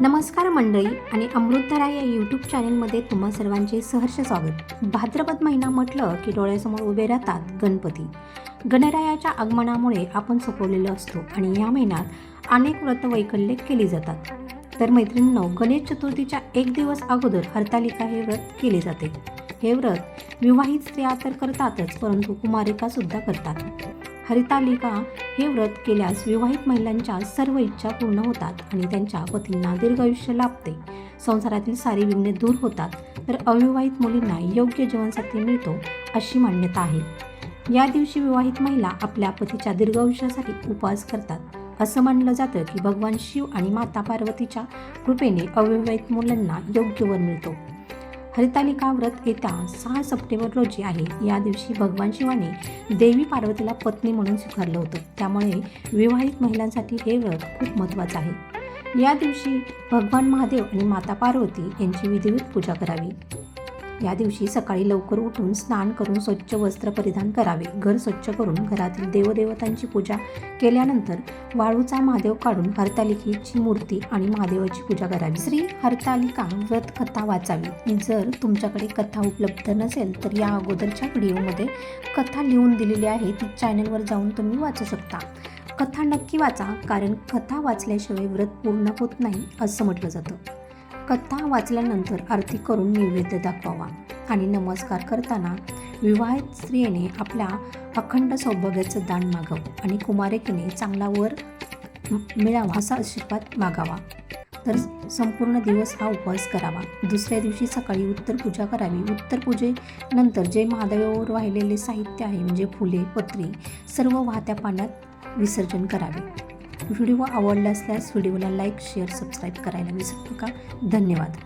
नमस्कार मंडळी आणि अमृतधारा या यूट्यूब चॅनेलमध्ये तुम्हा सर्वांचे सहर्ष स्वागत. भाद्रपद महिना म्हटलं की डोळ्यासमोर उभे राहतात गणपती. गणरायाच्या आगमनामुळे आपण सोपवलेलो असतो आणि या महिन्यात अनेक व्रतवैकल्ये केली जातात. तर मैत्रिणींनो गणेश चतुर्थीच्या एक दिवस अगोदर हरतालिका हे व्रत केले जाते. हे व्रत विवाहित स्त्रिया तर करतातच परंतु कुमारिका सुद्धा करतात. हरितालिका हे व्रत केल्यास विवाहित महिलांच्या सर्व इच्छा पूर्ण होतात आणि त्यांच्या पतींना दीर्घ आयुष्य लाभते. संसारातील सारी विघ्ने दूर होतात तर अविवाहित मुलींना योग्य जीवनसाथी मिळतो अशी मान्यता आहे. या दिवशी विवाहित महिला आपल्या पतीच्या दीर्घ आयुष्यासाठी उपवास करतात. असं मानलं जातं की भगवान शिव आणि माता पार्वतीच्या कृपेने अविवाहित मुलांना योग्य वर मिळतो. हरितालिका व्रत येत्या सहा सप्टेंबर रोजी आहे. या दिवशी भगवान शिवाने देवी पार्वतीला पत्नी म्हणून स्वीकारलं होतं. त्यामुळे विवाहित महिलांसाठी हे व्रत खूप महत्त्वाचं आहे. या दिवशी भगवान महादेव आणि माता पार्वती यांची विधिवत पूजा करावी. या दिवशी सकाळी लवकर उठून स्नान करून स्वच्छ वस्त्र परिधान करावे. घर स्वच्छ करून घरातील देवदेवतांची पूजा केल्यानंतर वाळूचा महादेव काढून हरतालिकेची मूर्ती आणि महादेवाची पूजा करावी. श्री हरतालिका व्रत कथा वाचावी. जर तुमच्याकडे कथा उपलब्ध नसेल तर या अगोदरच्या व्हिडिओमध्ये कथा लिहून दिलेली आहे. ती चॅनलवर जाऊन तुम्ही वाचू शकता. कथा नक्की वाचा कारण कथा वाचल्याशिवाय व्रत पूर्ण होत नाही असं म्हटलं जातं. कथा वाचल्यानंतर आरती करून नैवेद्य दाखवावा आणि नमस्कार करताना विवाहित स्त्रियेने आपल्या अखंड सौभाग्याचं दान मागावं आणि कुमारिकेने चांगला वर मिळावा असा आशीर्वाद मागावा. तर संपूर्ण दिवस हा उपवास करावा. दुसऱ्या दिवशी सकाळी उत्तर पूजा करावी. उत्तर पूजेनंतर जे महादेवावर वाहिलेले साहित्य आहे म्हणजे फुले पत्री सर्व वाहत्या पाण्यात विसर्जन करावे. व्हिडिओ आवडला असल्यास व्हिडिओला लाईक शेअर सबस्क्राईब करायला विसरू नका. धन्यवाद.